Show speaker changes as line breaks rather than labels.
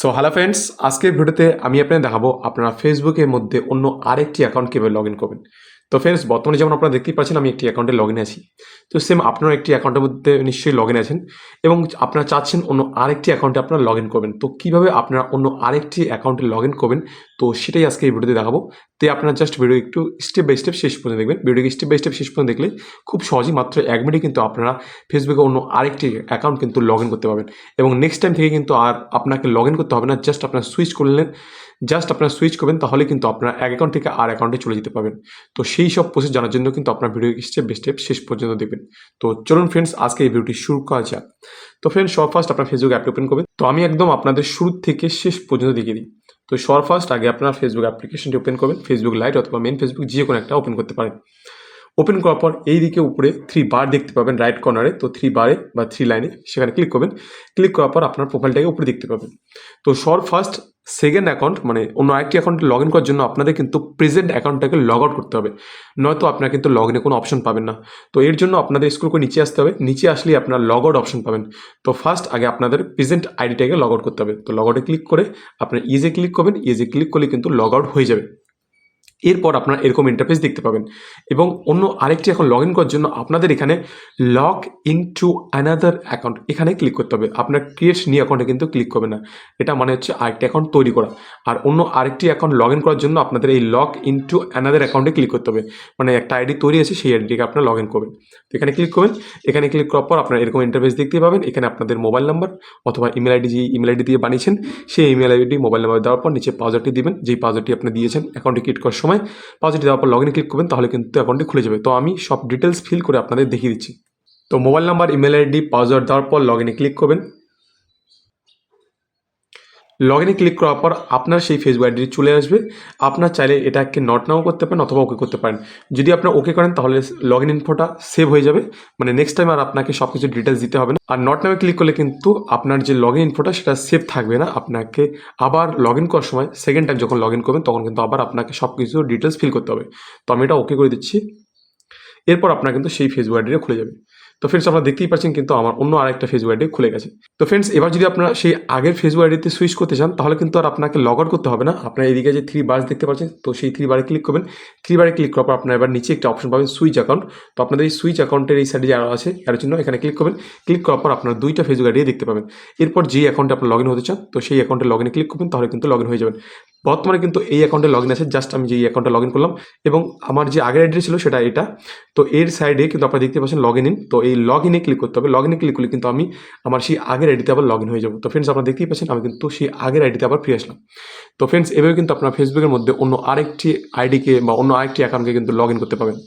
So hello friends আজকের ভিডিওতে আমি আপনাদের দেখাবো আপনারা ফেসবুকের মধ্যে অন্য আরেকটি অ্যাকাউন্ট কীভাবে লগ ইন করবেন। তো ফ্রেন্ডস বর্তমানে যেমন আপনারা দেখতেই পাচ্ছেন, আমি একটি অ্যাকাউন্টে লগ ইন আছি। তো সেম আপনারা একটি অ্যাকাউন্টের মধ্যে নিশ্চয়ই লগ ইন আছেন এবং আপনারা চাচ্ছেন অন্য আরেকটি অ্যাকাউন্টে আপনারা লগ ইন করবেন। তো কীভাবে আপনারা অন্য আরেকটি অ্যাকাউন্টে লগ ইন করবেন, তো সেটাই আজকে এই ভিডিওতে দেখাবো। তো আপনারা জাস্ট ভিডিও একটু স্টেপ বাই স্টেপ শেষ পর্যন্ত দেখবেন। ভিডিওকে স্টেপ বাই স্টেপ শেষ পর্যন্ত দেখলে খুব সহজেই মাত্র এক মিনিটে কিন্তু আপনারা ফেসবুকে অন্য আরেকটি অ্যাকাউন্ট কিন্তু লগ ইন করতে পারবেন। এবং নেক্সট টাইম থেকে কিন্তু আর আপনাকে লগ ইন করতে হবে না জাস্ট আপনার সুইচ করলেন জাস্ট আপনার সুইচ করবেন, তাহলে কিন্তু আপনার এক অ্যাকাউন্ট থেকে আর অ্যাকাউন্টে চলে যেতে পারবেন। তো সেই সব প্রসেস জানার জন্য কিন্তু আপনার ভিডিও স্টেপ বাই স্টেপ শেষ পর্যন্ত দেখবেন। তো চলুন ফ্রেন্ডস আজকে এই ভিডিওটি শুরু করা যাক। তো ফ্রেন্ড সব ফার্স্ট আপনার ফেসবুক অ্যাপটি ওপেন করবেন। তো আমি একদম আপনাদের শুরু থেকে শেষ পর্যন্ত দেখিয়ে দিই। তো সর ফার্স্ট আগে আপনার ফেসবুক অ্যাপ্লিকেশনটি ওপেন করবেন। ফেসবুক লাইট অথবা মেন ফেসবুক যে কোনো একটা ওপেন করতে পারেন। ওপেন করার পর এই দিকে উপরে থ্রি বার দেখতে পাবেন রাইট কর্নারে তো থ্রি বারে বা থ্রি লাইনে সেখানে ক্লিক করবেন। ক্লিক করার পর আপনার প্রোফাইলটাকে উপরে দেখতে পাবেন। তো সর ফার্স্ট সেকেন্ড অ্যাকাউন্ট মানে অন্য আরেকটি অ্যাকাউন্টে লগ ইন করার জন্য আপনাদের কিন্তু প্রেজেন্ট অ্যাকাউন্টটাকে লগ আউট করতে হবে। নয়তো আপনার কিন্তু লগ ইনে কোনো অপশন পাবেন না। তো এর জন্য আপনাদের স্কুল করে নিচে আসতে হবে। নিচে আসলেই আপনার লগ আউট অপশন পাবেন। তো ফার্স্ট আগে আপনাদের প্রেজেন্ট আইডিটাকে লগ আউট করতে হবে। তো লগ আউটে ক্লিক করে আপনার ইজে ক্লিক করবেন। ইজে ক্লিক করলে কিন্তু লগ আউট হয়ে যাবে। এরপর আপনারা এরকম ইন্টারফেস দেখতে পাবেন। এবং অন্য আরেকটি এখন লগ ইন করার জন্য আপনাদের এখানে log in to another account এখানে ক্লিক করতে হবে। আপনার ক্রিয়েট নিউ অ্যাকাউন্টে কিন্তু ক্লিক করবে না। এটা মানে হচ্ছে আরেকটি অ্যাকাউন্ট তৈরি করা। আর অন্য আরেকটি অ্যাকাউন্ট লগ ইন করার জন্য আপনাদের এই লগ ইন টু অ্যানাদার অ্যাকাউন্টে ক্লিক করতে হবে। মানে একটা আইডি তৈরি আছে, সেই আইডিটিকে আপনার লগ ইন করবেন। তো এখানে ক্লিক করবেন। এখানে ক্লিক করার পর আপনার এরকম ইন্টারফেস দেখতে পাবেন। এখানে আপনাদের মোবাইল নাম্বার অথবা ইমেল আইডি যে ইমেল আইডি দিয়ে বানিয়েছেন, সেই ইমেল আইডি মোবাইল নাম্বার দেওয়ার পর নিচে পাসওয়ার্ডটি দিবেন। যেই পাসওয়ার্ডটি আপনি দিয়েছেন অ্যাকাউন্টে ক্রিয়েট করার সময় পাসওয়ার্ডটি দেওয়ার পর লগ ইন ক্লিক করবেন, তাহলে কিন্তু অ্যাকাউন্টটি খুলে যাবে। তো আমি সব ডিটেলস ফিল করে আপনাদের দেখিয়ে দিচ্ছি। তো mobile number email ID password দেওয়ার পর লগ ইনে ক্লিক করবেন। লগ ইনে ক্লিক করার পর আপনার সেই ফেসবুক আইডি চলে আসবে। আপনার চাইলে এটাকে নট নাও করতে পারেন অথবা ওকে করতে পারেন। যদি আপনার ওকে করেন, তাহলে লগ ইন ইনফোটা সেভ হয়ে যাবে। মানে নেক্সট টাইম আর আপনাকে সব কিছু ডিটেলস দিতে হবে না। আর নট নামে ক্লিক করলে কিন্তু আপনার যে লগ ইন ইনফোটা সেটা সেভ থাকবে না। আপনাকে আবার লগ ইন করার সময় সেকেন্ড টাইম যখন লগ ইন করবেন, তখন কিন্তু আবার আপনাকে সব কিছু ডিটেলস ফিল করতে হবে। তো আমি এটা ওকে করে দিচ্ছি। এরপর আপনার কিন্তু সেই ফেসবুক আইডিটা খুলে যাবে। তো ফ্রেন্ডস আপনারা দেখতেই পাচ্ছেন কিন্তু আমার অন্য আরেকটা ফেসবুক আইডি খুলে গেছে। তো ফ্রেন্ডস এবার যদি আপনারা সেই আগের ফেসবুক আইডিতে সুইচ করতে চান, তাহলে কিন্তু আর আপনাকে লগ আউট করতে হবে না। আপনার এদিকে যে থ্রি বার্স দেখতে পাচ্ছেন, তো সেই থ্রি বারে ক্লিক করবেন। থ্রি বারে ক্লিক করার পর আপনার এবার নিচে একটা অপশন পাবেন সুইচ অ্যাকাউন্ট তো আপনাদের এই সুইচ অ্যাকাউন্টের এই সাইডে যারা আছে এর জন্য এখানে ক্লিক করবেন। ক্লিক করার পর আপনার দুইটা ফেসবুক আইডি দেখতে পাবেন। এরপর যে অ্যাকাউন্টে আপনার লগ ইন হতে চান, তো সেই অ্যাকাউন্টে লগ ইনে ক্লিক করবেন, তাহলে কিন্তু লগ ইন হয়ে যাবেন। বর্তমানে কিন্তু এই অ্যাকাউন্টে লগ ইন আছে জাস্ট আমি যে এই অ্যাকাউন্টে লগ ইন করলাম। এবং আমার যে আগের অ্যাড্রেস ছিল, সেটা এটা। তো এর সাইডে কিন্তু আপনারা দেখতে পাচ্ছেন লগ ইন তো এই লগ ইনে ক্লিক করতে হবে। লগ ইনে ক্লিক করলে কিন্তু আমি আমার সেই আগের আইডিতে আবার লগ ইন হয়ে যাব। তো ফ্রেন্ডস আপনারা দেখতেই পাচ্ছেন, আমি কিন্তু সেই আগের আইডিতে আবার ফিরে আসলাম। তো ফ্রেন্ডস এভাবে কিন্তু আপনার ফেসবুকের মধ্যে অন্য আরেকটি আইডিকে বা অন্য আরেকটি অ্যাকাউন্টকে কিন্তু লগ ইন করতে পাবেন